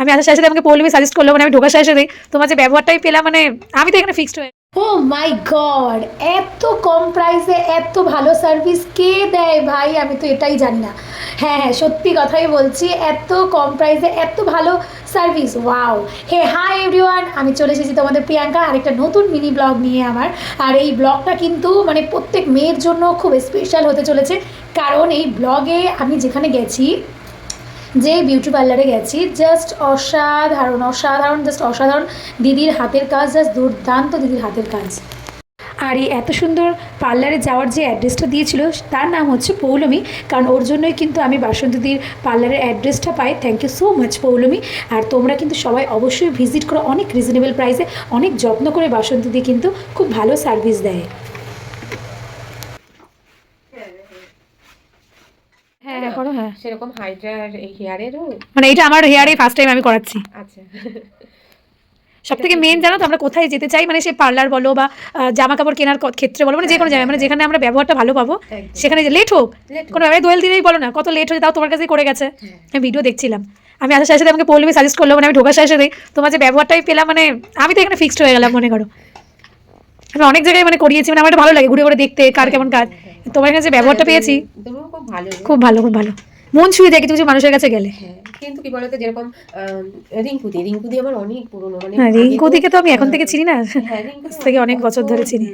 আমি আসার সাথে আমাকে পৌলমি সাজেস্ট করল মানে আমি ঢোকার সাথে সাথে। তোমার যে ব্যবহারটাই পেলাম মানে আমি তো এখানে ফিক্সড হয়ে ও মাই গড এত কম প্রাইসে এত ভালো সার্ভিস কে দেয় ভাই? আমি তো এটাই জানি না। হ্যাঁ হ্যাঁ সত্যি কথাই বলছি, এত কম প্রাইসে এত ভালো service wow hey hi everyone আমি চলে এসেছি তোমাদের প্রিয়াঙ্কা, আরেকটা নতুন মিনি ব্লগ নিয়ে আমার। আর এই ব্লগটা কিন্তু মানে প্রত্যেক মেয়ের জন্য খুব স্পেশাল হতে চলেছে। কারণ এই ব্লগে আমি যেখানে গেছি যে বিউটি পার্লারে গেছি জাস্ট অসাধারণ অসাধারণ জাস্ট অসাধারণ দিদির হাতের কাজ জাস্ট দুর্দান্ত দিদির হাতের কাজ। আর এই এত সুন্দর পার্লারে যাওয়ার যে অ্যাড্রেসটা দিয়েছিল, তার নাম হচ্ছে পৌলমী, কারণ ওর জন্যই কিন্তু আমি বাসন্তীদির পার্লারের অ্যাড্রেসটা পাই। Thank you so much Poulami. আর তোমরা কিন্তু সবাই অবশ্যই ভিজিট করো, অনেক রিজনেবল প্রাইসে অনেক যত্ন করে বাসন্তীদি কিন্তু খুব ভালো সার্ভিস দেয় হ্যাঁ হ্যাঁ করো হ্যাঁ। সেরকম হাইড্রার এই হেয়ারেরও? মানে এটা আমার হেয়ারে ফার্স্ট টাইম আমি করাচ্ছি। আচ্ছা। সব থেকে মেন জানো তো আমরা কোথায় যেতে চাই? মানে সে পার্লার বলো বা জামা কাপড় কেনার ক্ষেত্রে বলো মানে যে কোনো জায়গায়। মানে যেখানে আমরা ব্যবহারটা ভালো পাবো। সেখানে লেট হোক। কোনো ব্যাপারে দোয়েল দিলেই বলো না কত লেট হয়ে তাও তোমার কাছেই করে গেছে। হ্যাঁ। আমি ভিডিও দেখছিলাম। আমি আসার সাথে সাথে আমাকে পৌলমি সাজেস্ট করল মানে আমি ঢোকার সাথে সাথে তোমার যে ব্যবহারটাই পেলাম মানে আমি তো এখানে ফিক্সড হয়ে গেলাম মনে করো। আমি অনেক জায়গায় মানে করিয়েছি মানে আমার ভালো লাগে ঘুরে ঘুরে দেখতে কার কেমন কাজ তোমার কাছে ব্যবহারটা পেয়েছি? তোমার খুব ভালো খুব ভালো খুব ভালো। মন ছুঁয়ে যায় কিছু মানুষের কাছে গেলে। হ্যাঁ কিন্তু কি বলতো যেরকম রিঙ্কুদি রিঙ্কুদি আমার অনেক পুরনো মানে হ্যাঁ আগে রিঙ্কু দিকে তো আমি এখন থেকে চিনি না। হ্যাঁ, থেকে অনেক বছর ধরে চিনি।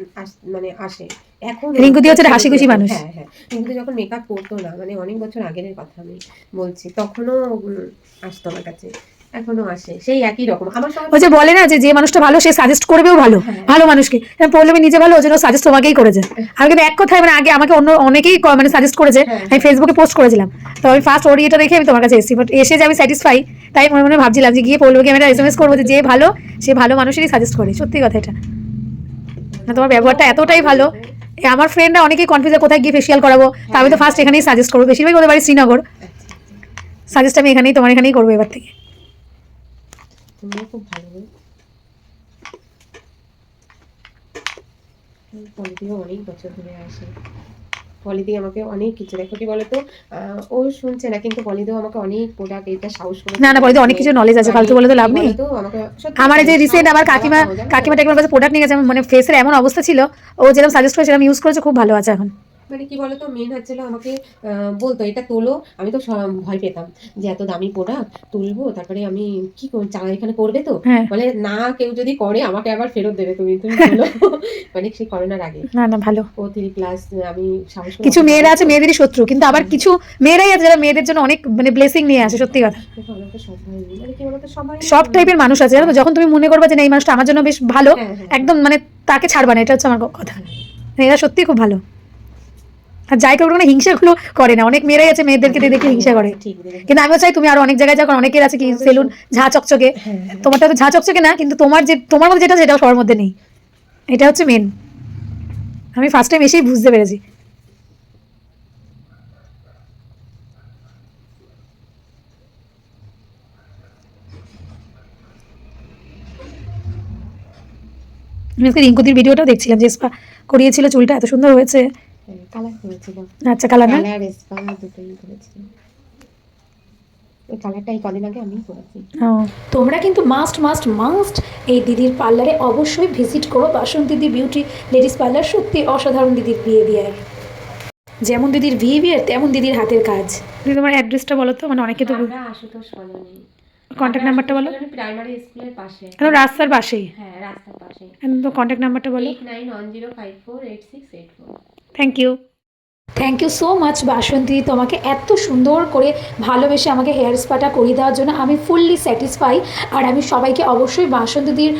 মানে আসে। এখন রিঙ্কুদি হচ্ছে একটা হাসিখুশি মানুষ। হ্যাঁ হ্যাঁ রিঙ্কুদি যখন মেকআপ করতো না মানে অনেক বছর আগের কথা আমি বলছি তখনও আসতো আমার কাছে। এখনও আসে সেই একই রকম। আমার সঙ্গে ওই যে বলে না যে যে মানুষটা ভালো সে সাজেস্ট করবেও ভালো। ভালো মানুষকে। আমি পৌলমী নিজে ভালো ওই জন্য সাজেস্ট তোমাকেই করেছে। আমি কিন্তু এক কথায় মানে আগে আমাকে অন্য অনেকেই মানে সাজেস্ট করেছে হ্যাঁ। আমি ফেসবুকে পোস্ট করেছিলাম। তো আমি ফার্স্ট ওর ইয়েটা দেখে আমি তোমার কাছে এসেছি। বাট এসে যে আমি স্যাটিসফাই তাই মনে মনে ভাবছিলাম যে গিয়ে পৌলমীকে আমি একটা এস এম এস করব যে যে ভালো সে ভালো মানুষেরই সাজেস্ট করে। সত্যি কথা এটা। না তোমার ব্যবহারটা এতটাই ভালো। আমার ফ্রেন্ডরা অনেকেই কনফিউজ কোথায় গিয়ে ফেসিয়াল করাবো। তা আমি তো ফার্স্ট এখানেই সাজেস্ট করব। বেশিরভাগ ওদের বাড়ি শ্রীনগর। সাজেস্ট আমি এখানেই তোমার এখানেই করব এবার থেকে। তুমিও খুব ভালো গো। পলিদিও অনেক বছর ধরে আসে পলিদি আমাকে অনেক কিছু দেখো কি বলতো ও শুনছে না কিন্তু পলিদিও আমাকে অনেক প্রোডাক্ট এটা সাহস করে না, না, পলিদি অনেক কিছু নলেজ আছে, ফালতু বলে তো লাভ নেই। আমার যে রিসেন্ট আমার কাকিমা কাকিমা টাকিমার কাছে প্রোডাক্ট নিয়ে গেছে মানে ফেসের এমন অবস্থা ছিল ও যেরকম সাজেস্ট করে সেরকম ইউজ করেছে খুব ভালো আছে এখন মানে কি বলতো? মেন হচ্ছিল আমাকে বলতো এটা তোলো। আমি তো ভয় পেতাম যে এত দামি প্রোডাক্ট তুলবো তারপরে আমি কি চালা এখানে করবে তো? হ্যাঁ। বলে না কেউ যদি করে আমাকে আবার ফেরত দেবে তুমি তুমি বলো মানে সেই করোনার আগে। না না ভালো। ও থ্রি প্লাস আমি কিছু মেয়েরা আছে মেয়েদেরই শত্রু কিন্তু আবার কিছু মেয়েরাই আছে যারা মেয়েদের জন্য অনেক মানে ব্লেসিং নিয়ে আসে সত্যি কথা। তো সবাই মানে সব টাইপের মানুষ আছে জানো যখন তুমি মনে করবে যে না এই মানুষটা আমার জন্য বেশ ভালো হ্যাঁ, হ্যাঁ। একদম মানে তাকে ছাড়বা না এটা হচ্ছে আমার কথা। এরা সত্যি খুব ভালো। আর যাই করবে না হিংসাগুলো করে না। অনেক মেয়েরাই আছে মেয়েদেরকে দেখে হিংসা করে। কিন্তু আমিও চাই তুমি আরও অনেক জায়গায় যাও অনেকের আছে কি সেলুন ঝা চকচকে। হ্যাঁ, হ্যাঁ। তোমারটা তো ঝা চকচকে না কিন্তু তোমার যে তোমার মধ্যে যেটা সেটাও সবার মধ্যে নেই। এটা হচ্ছে মেন আমি ফার্স্ট টাইম এসেই বুঝতে পেরেছি। আমি আজকে রিঙ্কুদির ভিডিওটাও দেখছিলাম যে স্পা করিয়েছিল চুলটা এত সুন্দর হয়েছে। হ্যাঁ, কালার করেছিল আচ্ছা কালার না? কালার স্পা দুটোই করেছিল ওই কালারটা এই কদিন আগে আমি করেছি। তোমরা কিন্তু মাস্ট মাস্ট মাস্ট এই দিদির পার্লারে অবশ্যই ভিজিট করো। বাসন্তী বিউটি লেডিস পার্লার সত্যি অসাধারণ দিদির বিহেভিয়ার যেমন দিদির বিহেভিয়ার তেমন দিদির হাতের কাজ। দিদি তোমার অ্যাড্রেসটা বলো তো মানে অনেকে তো আমরা আশুতোষ কলোনি কন্ট্যাক্ট নাম্বারটা বলো। প্রাইমারি স্কুলের পাশে। একদম রাস্তার পাশেই। হ্যাঁ রাস্তার পাশে একদম কন্ট্যাক্ট নাম্বারটা বলো। Eight nine one zero five four eight six eight four thank you thank you so much Basanti তোমাকে এত সুন্দর করে ভালোবেসে আমাকে হেয়ার স্পাটা করিয়ে দেওয়ার জন্য আমি ফুললি স্যাটিসফাই আর আমি সবাইকে অবশ্যই বাসন্তীদির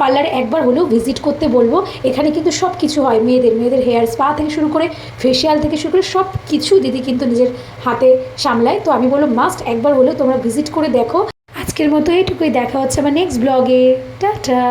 পার্লারে একবার হলেও ভিজিট করতে বলব। এখানে কিন্তু সব কিছু হয় মেয়েদের মেয়েদের হেয়ার স্পা থেকে শুরু করে ফেসিয়াল থেকে শুরু করে সব কিছু দিদি কিন্তু নিজের হাতে সামলায়। তো আমি বলব মাস্ট একবার হলেও তোমরা ভিজিট করে দেখো। আজকের মতো এইটুকুই। দেখা হচ্ছে আমার নেক্সট ব্লগে টাটা।